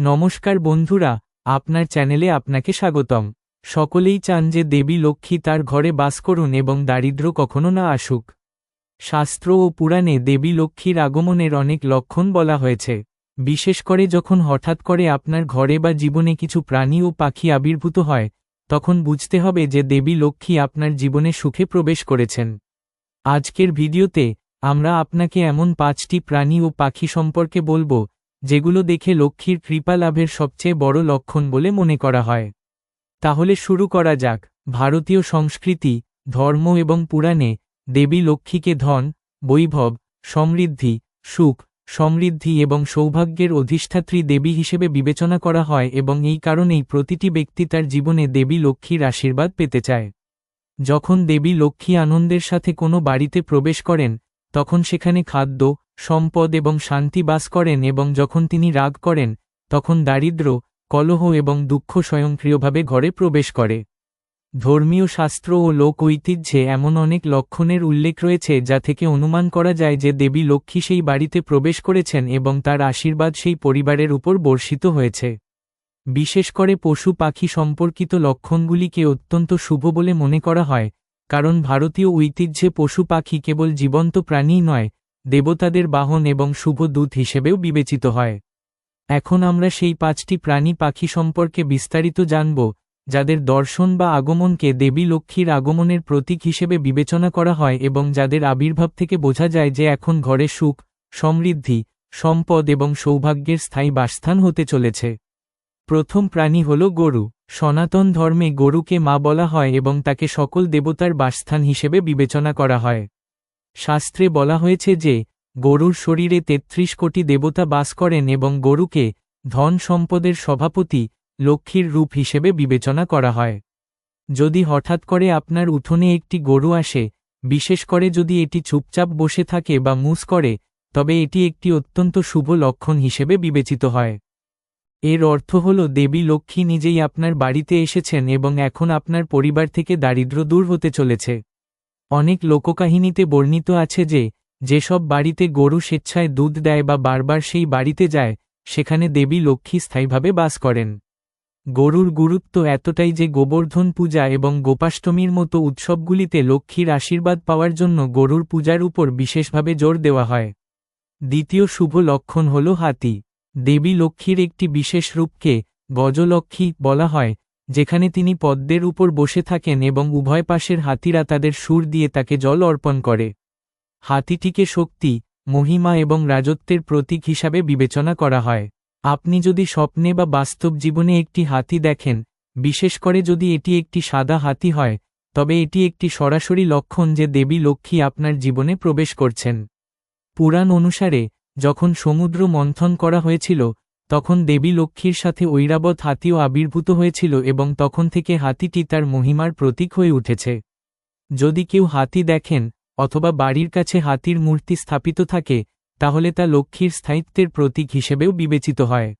নমস্কার বন্ধুরা, আপনার চ্যানেলে আপনাকে স্বাগতম। সকলেই চান যে দেবী লক্ষ্মী তার ঘরে বাস করুন এবং দারিদ্র কখনো না আসুক। শাস্ত্র ও পুরাণে দেবী লক্ষ্মীর আগমনের অনেক লক্ষণ বলা হয়েছে। বিশেষ করে যখন হঠাৎ করে আপনার ঘরে বা জীবনে কিছু প্রাণী ও পাখি আবির্ভূত হয়, তখন বুঝতে হবে যে দেবী লক্ষ্মী আপনার জীবনে সুখে প্রবেশ করেছেন। আজকের ভিডিওতে আমরা আপনাকে এমন পাঁচটি প্রাণী ও পাখি সম্পর্কে বলব যেগুলো দেখে লক্ষ্মীর কৃপা লাভের সবচেয়ে বড় লক্ষণ বলে মনে করা হয়। তাহলে শুরু করা যাক। ভারতীয় সংস্কৃতি, ধর্ম এবং পুরাণে দেবী লক্ষ্মীকে ধন, বৈভব, সমৃদ্ধি, সুখ, সমৃদ্ধি এবং সৌভাগ্যের অধিষ্ঠাত্রী দেবী হিসেবে বিবেচনা করা হয় এবং এই কারণেই প্রতিটি ব্যক্তি তার জীবনে দেবী লক্ষ্মীর আশীর্বাদ পেতে চায়। যখন দেবী লক্ষ্মী আনন্দের সাথে কোনো বাড়িতে প্রবেশ করেন, তখন সেখানে খাদ্য সম্পদ এবং শান্তি বাস করেন এবং যখন তিনি রাগ করেন, তখন দারিদ্র, কলহ এবং দুঃখ স্বয়ংক্রিয়ভাবে ঘরে প্রবেশ করে। ধর্মীয় শাস্ত্র ও লোক ঐতিহ্যে এমন অনেক লক্ষণের উল্লেখ রয়েছে যা থেকে অনুমান করা যায় যে দেবী লক্ষ্মী সেই বাড়িতে প্রবেশ করেছেন এবং তার আশীর্বাদ সেই পরিবারের উপর বর্ষিত হয়েছে। বিশেষ করে পশু পাখি সম্পর্কিত লক্ষণগুলিকে অত্যন্ত শুভ বলে মনে করা হয়, কারণ ভারতীয় ঐতিহ্যে পশু পাখি কেবল জীবন্ত প্রাণীই নয় দেবতাদের বাহন এবং শুভ দূত হিসেবেও বিবেচিত হয়। এখন আমরা সেই পাঁচটি প্রাণী পাখি সম্পর্কে বিস্তারিত জানব, যাদের দর্শন বা আগমনকে দেবী লক্ষ্মীর আগমনের প্রতীক হিসেবে বিবেচনা করা হয় এবং যাদের আবির্ভাব থেকে বোঝা যায় যে এখন ঘরে সুখ, সমৃদ্ধি, সম্পদ এবং সৌভাগ্যের স্থায়ী বাসস্থান হতে চলেছে। প্রথম প্রাণী হল গরু। সনাতন ধর্মে গরুকে মা বলা হয় এবং তাকে সকল দেবতার বাসস্থান হিসেবে বিবেচনা করা হয়। শাস্ত্রে বলা হয়েছে যে, গরুর শরীরে ৩৩ কোটি দেবতা বাস করেন এবং গরুকে ধন সম্পদের সভাপতি লক্ষ্মীর রূপ হিসেবে বিবেচনা করা হয়। যদি হঠাৎ করে আপনার উঠোনে একটি গরু আসে, বিশেষ করে যদি এটি চুপচাপ বসে থাকে বা মুস করে, তবে এটি একটি অত্যন্ত শুভ লক্ষণ হিসেবে বিবেচিত হয়। এর অর্থ হল, দেবী লক্ষ্মী নিজেই আপনার বাড়িতে এসেছেন এবং এখন আপনার পরিবার থেকে দারিদ্র দূর হতে চলেছে। অনেক লোককাহিনীতে বর্ণিত আছে যে, যেসব বাড়িতে গরু স্বেচ্ছায় দুধ দেয় বা বারবার সেই বাড়িতে যায়, সেখানে দেবী লক্ষ্মী স্থায়ীভাবে বাস করেন। গরুর গুরুত্ব এতটাই যে গোবর্ধন পূজা এবং গোপাষ্টমীর মতো উৎসবগুলিতে লক্ষ্মীর আশীর্বাদ পাওয়ার জন্য গরুর পূজার উপর বিশেষভাবে জোর দেওয়া হয়। দ্বিতীয় শুভ লক্ষণ হল হাতি। দেবী লক্ষ্মীর একটি বিশেষ রূপকে গজলক্ষ্মী বলা হয় যেখানে তিনি পদ্মের উপর বসে থাকেন এবং উভয় পাশের হাতিরা তাদের সুর দিয়ে তাকে জল অর্পণ করে। হাতিটিকে শক্তি, মহিমা এবং রাজত্বের প্রতীক হিসাবে বিবেচনা করা হয়। আপনি যদি স্বপ্নে বা বাস্তব জীবনে একটি হাতি দেখেন, বিশেষ করে যদি এটি একটি সাদা হাতি হয়, তবে এটি একটি সরাসরি লক্ষণ যে দেবী লক্ষ্মী আপনার জীবনে প্রবেশ করছেন। পুরাণ অনুসারে, যখন সমুদ্র মন্থন করা হয়েছিল তখন দেবী লক্ষ্মীর সাথে ঐরাবত হাতিও আবির্ভূত হয়েছিল এবং তখন থেকে হাতিটি তার মহিমার প্রতীক হয়ে উঠেছে। যদি কেউ হাতি দেখেন, অথবা বাড়ির কাছে হাতির মূর্তি স্থাপিত থাকে, তাহলে তা লক্ষ্মীর স্থায়িত্বের প্রতীক হিসেবেও বিবেচিত হয়।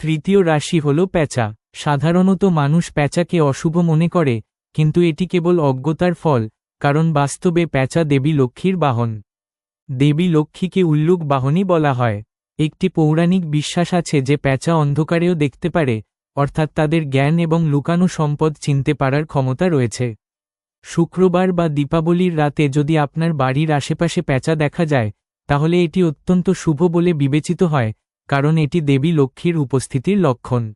তৃতীয় রাশি হল প্যাঁচা। সাধারণত মানুষ প্যাঁচাকে অশুভ মনে করে, কিন্তু এটি কেবল অজ্ঞতার ফল, কারণ বাস্তবে প্যাঁচা দেবী লক্ষ্মীর বাহন। দেবী লক্ষ্মীকে উল্লুক বাহনই বলা হয়। একটি পৌরাণিক বিশ্বাস আছে যে প্যাঁচা অন্ধকারেও দেখতে পারে, অর্থাৎ তাদের জ্ঞান এবং লুকানো সম্পদ চিনতে পারার ক্ষমতা রয়েছে। শুক্রবার বা দীপাবলির রাতে যদি আপনার বাড়ির আশেপাশে প্যাঁচা দেখা যায়, তাহলে এটি অত্যন্ত শুভ বলে বিবেচিত হয়, কারণ এটি দেবী লক্ষ্মীর উপস্থিতির লক্ষণ।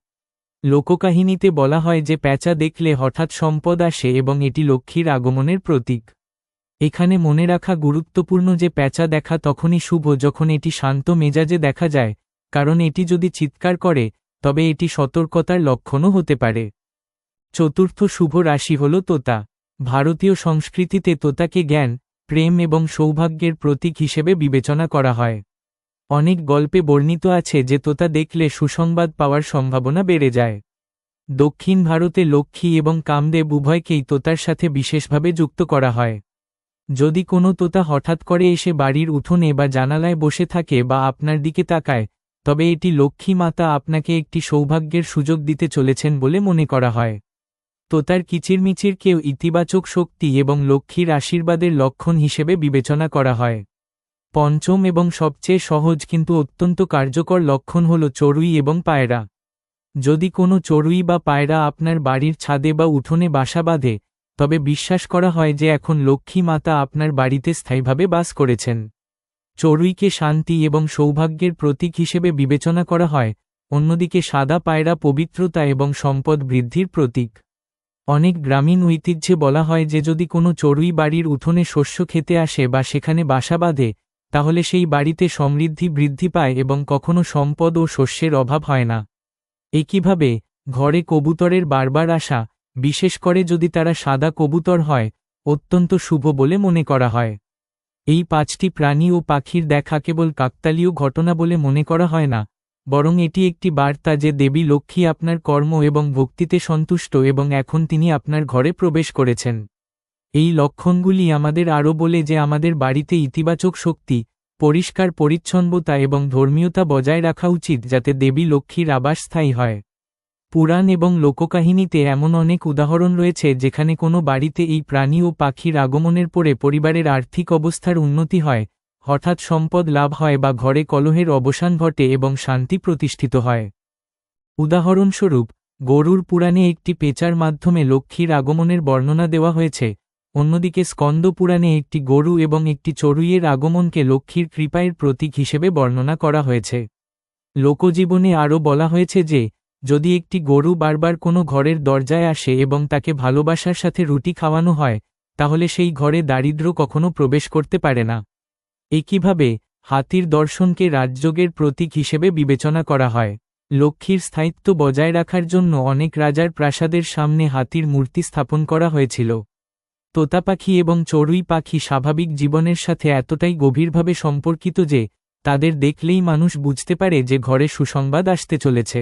লোককাহিনীতে বলা হয় যে প্যাঁচা দেখলে হঠাৎ সম্পদ আসে এবং এটি লক্ষ্মীর আগমনের প্রতীক। এখানে মনে রাখা গুরুত্বপূর্ণ যে প্যাঁচা দেখা তখনই শুভ যখন এটি শান্ত মেজাজে দেখা যায়, কারণ এটি যদি চিৎকার করে, তবে এটি সতর্কতার লক্ষণও হতে পারে। চতুর্থ শুভ রাশি হল তোতা। ভারতীয় সংস্কৃতিতে তোতাকে জ্ঞান, প্রেম এবং সৌভাগ্যের প্রতীক হিসেবে বিবেচনা করা হয়। অনেক গল্পে বর্ণিত আছে যে তোতা দেখলে সুসংবাদ পাওয়ার সম্ভাবনা বেড়ে যায়। দক্ষিণ ভারতে লক্ষ্মী এবং কামদেব উভয়কেই তোতার সাথে বিশেষভাবে যুক্ত করা হয়। যদি কোনো তোতা হঠাৎ করে এসে বাড়ির উঠোনে বা জানালায় বসে থাকে বা আপনার দিকে তাকায়, তবে এটি লক্ষ্মী মাতা আপনাকে একটি সৌভাগ্যের সুযোগ দিতে চলেছেন বলে মনে করা হয়। তোতার কিচিরমিচিরকেও ইতিবাচক শক্তি এবং লক্ষ্মীর আশীর্বাদের লক্ষণ হিসেবে বিবেচনা করা হয়। পঞ্চম এবং সবচেয়ে সহজ কিন্তু অত্যন্ত কার্যকর লক্ষণ হল চড়ুই এবং পায়রা। যদি কোনো চড়ুই বা পায়রা আপনার বাড়ির ছাদে বা উঠোনে বাসা বাঁধে তবে বিশ্বাস করা হয় যে এখন লক্ষ্মী মাতা আপনার বাড়িতে স্থায়ীভাবে বাস করেছেন। চড়ুইকে শান্তি এবং সৌভাগ্যের প্রতীক হিসেবে বিবেচনা করা হয়, অন্যদিকে সাদা পায়রা পবিত্রতা এবং সম্পদ বৃদ্ধির প্রতীক। অনেক গ্রামীণ ঐতিহ্যে বলা হয় যে যদি কোনো চড়ুই বাড়ির উঠোনে শস্য খেতে আসে বা সেখানে বাসা বাঁধে, তাহলে সেই বাড়িতে সমৃদ্ধি বৃদ্ধি পায় এবং কখনো সম্পদ ও শস্যের অভাব হয় না। একইভাবে, ঘরে কবুতরের বারবার আসা বিশেষ করে যদি তারা সাদা কবুতর হয়, অত্যন্ত শুভ বলে মনে করা হয়। এই পাঁচটি প্রাণী ও পাখির দেখা কেবল কাকতালীয় ঘটনা বলে মনে করা হয় না, বরং এটি একটি বার্তা যে দেবী লক্ষ্মী আপনার কর্ম এবং ভক্তিতে সন্তুষ্ট এবং এখন তিনি আপনার ঘরে প্রবেশ করেছেন। এই লক্ষণগুলি আমাদের আরও বলে যে আমাদের বাড়িতে ইতিবাচক শক্তি, পরিষ্কার পরিচ্ছন্নতা এবং ধর্মীয়তা বজায় রাখা উচিত যাতে দেবী লক্ষ্মীর আবাস স্থায়ী হয়। পুরাণ এবং লোককাহিনীতে এমন অনেক উদাহরণ রয়েছে যেখানে কোনো বাড়িতে এই প্রাণী ও পাখির আগমনের পরে পরিবারের আর্থিক অবস্থার উন্নতি হয়, হঠাৎ সম্পদ লাভ হয় বা ঘরে কলহের অবসান ঘটে এবং শান্তি প্রতিষ্ঠিত হয়। উদাহরণস্বরূপ, গরুর পুরাণে একটি পেচার মাধ্যমে লক্ষ্মীর আগমনের বর্ণনা দেওয়া হয়েছে, অন্যদিকে স্কন্দ পুরাণে একটি গরু এবং একটি চড়ুইয়ের আগমনকে লক্ষ্মীর কৃপায়ের প্রতীক হিসেবে বর্ণনা করা হয়েছে। লোকজীবনে আরও বলা হয়েছে যে যদি একটি গরু বারবার কোনো ঘরের দরজায় আসে এবং তাকে ভালোবাসার সাথে রুটি খাওয়ানো হয়, তাহলে সেই ঘরে দারিদ্র কখনো প্রবেশ করতে পারে না। একইভাবে, হাতির দর্শনকে রাজযোগের প্রতীক হিসেবে বিবেচনা করা হয়। লক্ষ্মীর স্থায়িত্ব বজায় রাখার জন্য অনেক রাজার প্রাসাদের সামনে হাতির মূর্তি স্থাপন করা হয়েছিল। তোতা পাখি এবং চড়ুই পাখি স্বাভাবিক জীবনের সাথে এতটাই গভীরভাবে সম্পর্কিত যে, তাদের দেখলেই মানুষ বুঝতে পারে যে ঘরে সুসংবাদ আসতে চলেছে।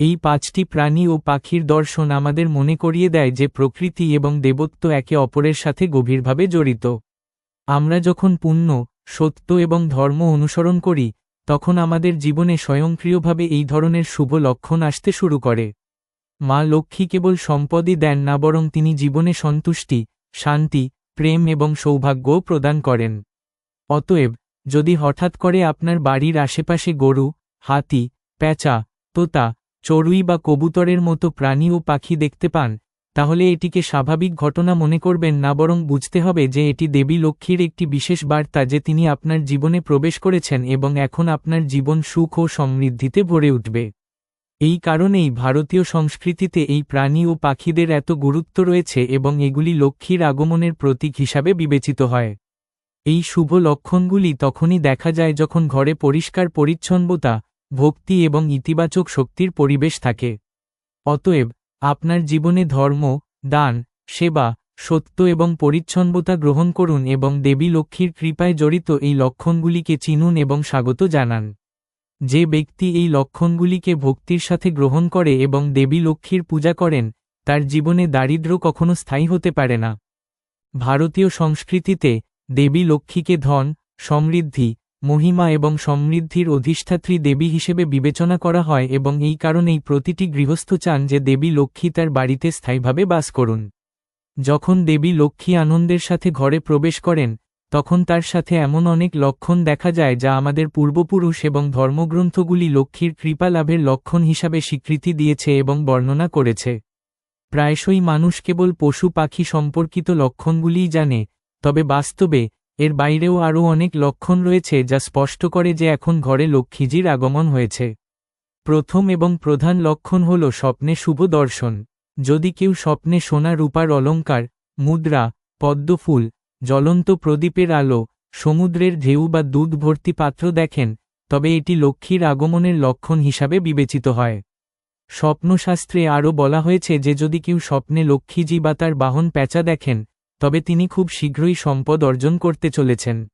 এই পাঁচটি প্রাণী ও পাখির দর্শন আমাদের মনে করিয়ে দেয় যে প্রকৃতি এবং দেবত্ব একে অপরের সাথে গভীরভাবে জড়িত। আমরা যখন পুণ্য, সত্য এবং ধর্ম অনুসরণ করি, তখন আমাদের জীবনে স্বয়ংক্রিয়ভাবে এই ধরনের শুভ লক্ষণ আসতে শুরু করে। মা লক্ষ্মী কেবল সম্পদই দেন না বরং তিনি জীবনে সন্তুষ্টি, শান্তি, প্রেম এবং সৌভাগ্যও প্রদান করেন। অতএব, যদি হঠাৎ করে আপনার বাড়ির আশেপাশে গরু, হাতি প্যাঁচা তোতা চড়ুই বা কবুতরের মতো প্রাণী ও পাখি দেখতে পান, তাহলে এটিকে স্বাভাবিক ঘটনা মনে করবেন না বরং বুঝতে হবে যে এটি দেবী লক্ষ্মীর একটি বিশেষ বার্তা যে তিনি আপনার জীবনে প্রবেশ করেছেন এবং এখন আপনার জীবন সুখ ও সমৃদ্ধিতে ভরে উঠবে। এই কারণেই ভারতীয় সংস্কৃতিতে এই প্রাণী ও পাখিদের এত গুরুত্ব রয়েছে এবং এগুলি লক্ষ্মীর আগমনের প্রতীক হিসাবে বিবেচিত হয়। এই শুভ লক্ষণগুলি তখনই দেখা যায় যখন ঘরে পরিষ্কার পরিচ্ছন্নতা ভক্তি এবং ইতিবাচক শক্তির পরিবেশ থাকে। অতএব, আপনার জীবনে ধর্ম, দান, সেবা, সত্য এবং পরিচ্ছন্নতা গ্রহণ করুন এবং দেবী লক্ষ্মীর কৃপায় জড়িত এই লক্ষণগুলিকে চিনুন এবং স্বাগত জানান। যে ব্যক্তি এই লক্ষণগুলিকে ভক্তির সাথে গ্রহণ করে এবং দেবী লক্ষ্মীর পূজা করেন, তার জীবনে দারিদ্র কখনো স্থায়ী হতে পারে না। ভারতীয় সংস্কৃতিতে, দেবী লক্ষ্মীকে ধন, সমৃদ্ধি মহিমা এবং সমৃদ্ধির অধিষ্ঠাত্রী দেবী হিসেবে বিবেচনা করা হয় এবং এই কারণেই প্রতিটি গৃহস্থ চান যে দেবী লক্ষ্মী তার বাড়িতে স্থায়ীভাবে বাস করুন। যখন দেবী লক্ষ্মী আনন্দের সাথে ঘরে প্রবেশ করেন, তখন তার সাথে এমন অনেক লক্ষণ দেখা যায় যা আমাদের পূর্বপুরুষ এবং ধর্মগ্রন্থগুলি লক্ষ্মীর কৃপা লাভের লক্ষণ হিসাবে স্বীকৃতি দিয়েছে এবং বর্ণনা করেছে। প্রায়শই মানুষ কেবল পশু পাখি সম্পর্কিত লক্ষণগুলিই জানে, তবে বাস্তবে এর বাইরেও আরও অনেক লক্ষণ রয়েছে যা স্পষ্ট করে যে এখন ঘরে লক্ষ্মীজির আগমন হয়েছে। প্রথম এবং প্রধান লক্ষণ হল স্বপ্নে শুভ দর্শন। যদি কেউ স্বপ্নে সোনা রূপার অলঙ্কার মুদ্রা, পদ্মফুল, জ্বলন্ত প্রদীপের আলো, সমুদ্রের ঢেউ বা দুধ ভর্তি পাত্র দেখেন, তবে এটি লক্ষ্মীর আগমনের লক্ষণ হিসাবে বিবেচিত হয়। স্বপ্নশাস্ত্রে আরও বলা হয়েছে যে যদি কেউ স্বপ্নে লক্ষ্মীজি বা তার বাহন প্যাঁচা দেখেন তবে তিনি খুব শীঘ্রই সম্পদ অর্জন করতে চলেছেন।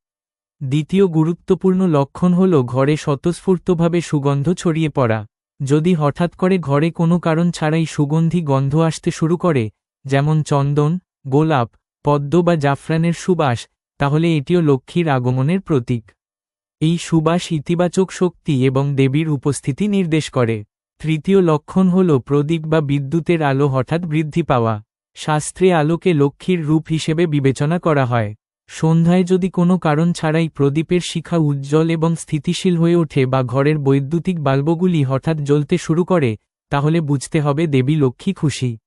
দ্বিতীয় গুরুত্বপূর্ণ লক্ষণ হল ঘরে স্বতঃস্ফূর্তভাবে সুগন্ধ ছড়িয়ে পড়া। যদি হঠাৎ করে ঘরে কোনো কারণ ছাড়াই সুগন্ধি গন্ধ আসতে শুরু করে, যেমন চন্দন, গোলাপ, পদ্ম বা জাফরানের সুবাস, তাহলে এটিও লক্ষ্মীর আগমনের প্রতীক। এই সুবাস ইতিবাচক শক্তি এবং দেবীর উপস্থিতি নির্দেশ করে। তৃতীয় লক্ষণ হল প্রদীপ বা বিদ্যুতের আলো হঠাৎ বৃদ্ধি পাওয়া। শাস্ত্রে আলোকে লক্ষ্মীর রূপ হিসেবে বিবেচনা করা হয়। সন্ধ্যায় যদি কোনো কারণ ছাড়াই প্রদীপের শিখা উজ্জ্বল এবং স্থিতিশীল হয়ে ওঠে বা ঘরের বৈদ্যুতিক বাল্বগুলি হঠাৎ জ্বলতে শুরু করে, তাহলে বুঝতে হবে দেবী লক্ষ্মী খুশি।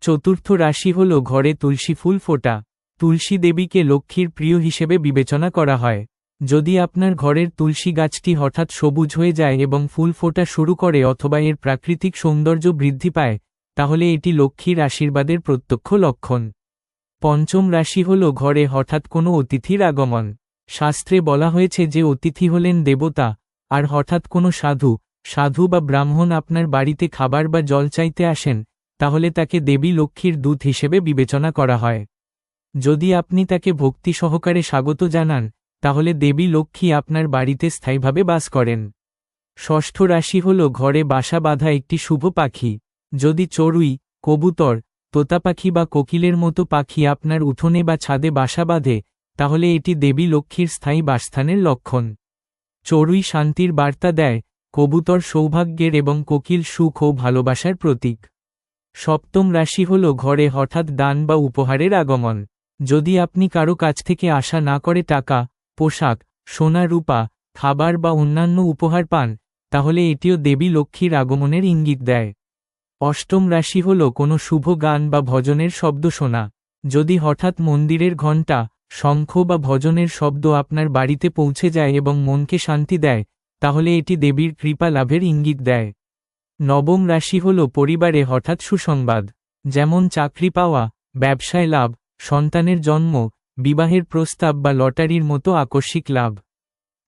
চতুর্থ রাশি হল ঘরে তুলসী ফুল ফোটা। তুলসী দেবীকে লক্ষ্মীর প্রিয় হিসেবে বিবেচনা করা হয়। যদি আপনার ঘরের তুলসী গাছটি হঠাৎ সবুজ হয়ে যায় এবং ফুল ফোটা শুরু করে অথবা এর প্রাকৃতিক সৌন্দর্য বৃদ্ধি পায় তাহলে এটি লক্ষ্মীর আশীর্বাদের প্রত্যক্ষ লক্ষণ। পঞ্চম রাশি হল ঘরে হঠাৎ কোনো অতিথির আগমন। শাস্ত্রে বলা হয়েছে যে অতিথি হলেন দেবতা, আর হঠাৎ কোনো সাধু সাধু বা ব্রাহ্মণ আপনার বাড়িতে খাবার বা জল চাইতে আসেন, তাহলে তাকে দেবী লক্ষ্মীর দূত হিসেবে বিবেচনা করা হয়। যদি আপনি তাকে ভক্তি সহকারে স্বাগত জানান, তাহলে দেবী লক্ষ্মী আপনার বাড়িতে স্থায়ীভাবে বাস করেন। ষষ্ঠ রাশি হল ঘরে বাসা বাঁধা একটি শুভ পাখি। যদি চড়ুই, কবুতর, তোতাপাখি বা কোকিলের মতো পাখি আপনার উঠোনে বা ছাদে বাসা বাঁধে, তাহলে এটি দেবী লক্ষ্মীর স্থায়ী বাসস্থানের লক্ষণ। চড়ুই শান্তির বার্তা দেয়, কবুতর সৌভাগ্যের এবং কোকিল সুখ ও ভালোবাসার প্রতীক। সপ্তম রাশি হল ঘরে হঠাৎ দান বা উপহারের আগমন। যদি আপনি কারও কাছ থেকে আশা না করে টাকা, পোশাক, সোনা, রূপা, খাবার বা অন্যান্য উপহার পান, তাহলে এটিও দেবী লক্ষ্মীর আগমনের ইঙ্গিত দেয়। অষ্টম রাশি হল কোনো শুভ গান বা ভজনের শব্দ শোনা। যদি হঠাৎ মন্দিরের ঘণ্টা, শঙ্খ বা ভজনের শব্দ আপনার বাড়িতে পৌঁছে যায় এবং মনকে শান্তি দেয়, তাহলে এটি দেবীর কৃপা লাভের ইঙ্গিত দেয়। নবম রাশি হল পরিবারে হঠাৎ সুসংবাদ, যেমন চাকরি পাওয়া, ব্যবসায় লাভ, সন্তানের জন্ম, বিবাহের প্রস্তাব বা লটারির মতো আকস্মিক লাভ।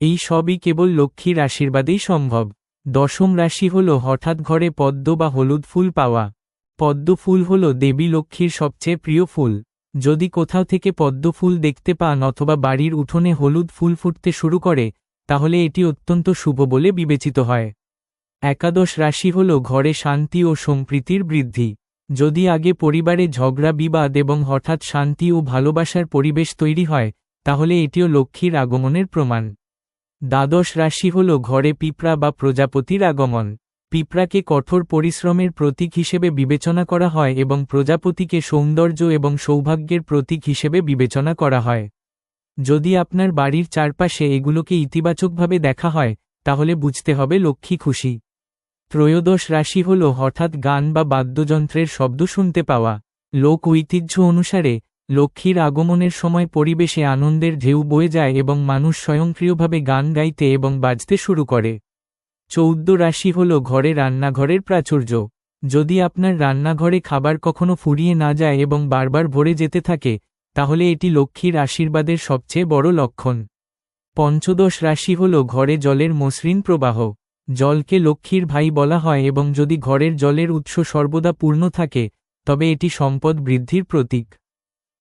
এই সবই কেবল লক্ষ্মীর আশীর্বাদেই সম্ভব। দশম রাশি হল হঠাৎ ঘরে পদ্ম বা হলুদ ফুল পাওয়া। পদ্ম ফুল হল দেবী লক্ষ্মীর সবচেয়ে প্রিয় ফুল। যদি কোথাও থেকে পদ্ম ফুল দেখতে পান অথবা বাড়ির উঠোনে হলুদ ফুল ফুটতে শুরু করে, তাহলে এটি অত্যন্ত শুভ বলে বিবেচিত হয়। একাদশ রাশি হল ঘরে শান্তি ও সম্প্রীতির বৃদ্ধি। যদি আগে পরিবারে ঝগড়া, বিবাদ এবং হঠাৎ শান্তি ও ভালোবাসার পরিবেশ তৈরি হয়, তাহলে এটিও লক্ষ্মীর আগমনের প্রমাণ। দ্বাদশ রাশি হল ঘরে পিঁপড়া বা প্রজাপতির আগমন। পিঁপড়াকে কঠোর পরিশ্রমের প্রতীক হিসেবে বিবেচনা করা হয় এবং প্রজাপতিকে সৌন্দর্য এবং সৌভাগ্যের প্রতীক হিসেবে বিবেচনা করা হয়। যদি আপনার বাড়ির চারপাশে এগুলোকে ইতিবাচকভাবে দেখা হয়, তাহলে বুঝতে হবে লক্ষ্মী খুশি। ত্রয়োদশ রাশি হল হঠাৎ গান বা বাদ্যযন্ত্রের শব্দ শুনতে পাওয়া। লোক ঐতিহ্য অনুসারে লক্ষ্মীর আগমনের সময় পরিবেশে আনন্দের ঢেউ বয়ে যায় এবং মানুষ স্বয়ংক্রিয়ভাবে গান গাইতে এবং বাজতে শুরু করে। চৌদ্দ রাশি হল ঘরে রান্নাঘরের প্রাচুর্য। যদি আপনার রান্নাঘরে খাবার কখনো ফুরিয়ে না যায় এবং বারবার ভরে যেতে থাকে, তাহলে এটি লক্ষ্মীর আশীর্বাদের সবচেয়ে বড় লক্ষণ। পঞ্চদশ রাশি হল ঘরে জলের মসৃণ প্রবাহ। জলকে লক্ষ্মীর ভাই বলা হয় এবং যদি ঘরের জলের উৎস সর্বদা পূর্ণ থাকে, তবে এটি সম্পদ বৃদ্ধির প্রতীক।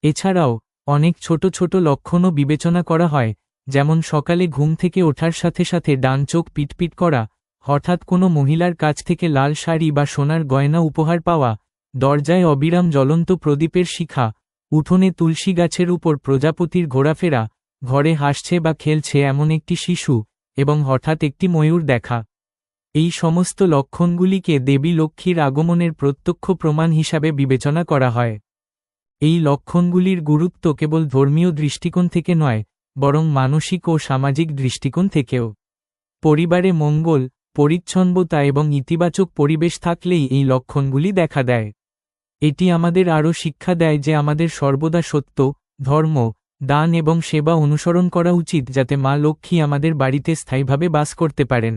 এছাড়াও, অনেক ছোট ছোট লক্ষণও বিবেচনা করা হয়, যেমন সকালে ঘুম থেকে ওঠার সাথে সাথে ডান চোখ পিটপিট করা, হঠাৎ কোনো মহিলার কাছ থেকে লাল শাড়ি বা সোনার গয়না উপহার পাওয়া, দরজায় অবিরাম জ্বলন্ত প্রদীপের শিখা, উঠোনে তুলসী গাছের উপর প্রজাপতির ঘোরাফেরা ঘরে হাসছে বা খেলছে এমন একটি শিশু, এবং হঠাৎ একটি ময়ূর দেখা। এই সমস্ত লক্ষণগুলিকে দেবী লক্ষ্মীর আগমনের প্রত্যক্ষ প্রমাণ হিসাবে বিবেচনা করা হয়। এই লক্ষণগুলির গুরুত্ব কেবল ধর্মীয় দৃষ্টিকোণ থেকে নয়, বরং মানসিক ও সামাজিক দৃষ্টিকোণ থেকেও। পরিবারে মঙ্গল, পরিচ্ছন্নতা এবং ইতিবাচক পরিবেশ থাকলেই এই লক্ষণগুলি দেখা দেয়। এটি আমাদের আরও শিক্ষা দেয় যে আমাদের সর্বদা সত্য, ধর্ম, দান এবং সেবা অনুসরণ করা উচিত যাতে মা লক্ষ্মী আমাদের বাড়িতে স্থায়ীভাবে বাস করতে পারেন।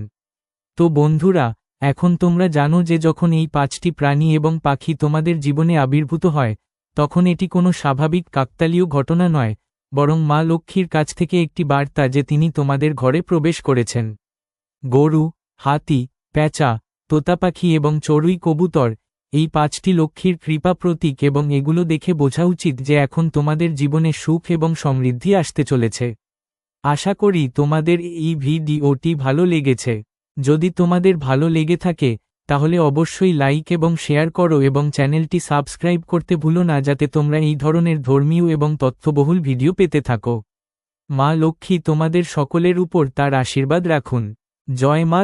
তো বন্ধুরা, এখন তোমরা জানো যে যখন এই পাঁচটি প্রাণী এবং পাখি তোমাদের জীবনে আবির্ভূত হয় তখন এটি কোনো স্বাভাবিক কাকতালীয় ঘটনা নয়, বরং মা লক্ষ্মীর কাছ থেকে একটি বার্তা যে তিনি তোমাদের ঘরে প্রবেশ করেছেন। গরু, হাতি, প্যাঁচা তোতাপাখি এবং চড়ুই কবুতর, এই পাঁচটি লক্ষ্মীর কৃপা প্রতীক এবং এগুলো দেখে বোঝা উচিত যে এখন তোমাদের জীবনে সুখ এবং সমৃদ্ধি আসতে চলেছে। আশা করি তোমাদের এই ভিডিওটি ভালো লেগেছে। যদি তোমাদের ভালো লেগে থাকে তাহলে অবশ্যই লাইক এবং শেয়ার করো এবং চ্যানেলটি সাবস্ক্রাইব করতে ভুলো না যাতে তোমরা এই ধরনের ধর্মীয় এবং তথ্যবহুল ভিডিও পেতে থাকো। মা লক্ষ্মী তোমাদের সকলের উপর তার আশীর্বাদ রাখুন। জয় মা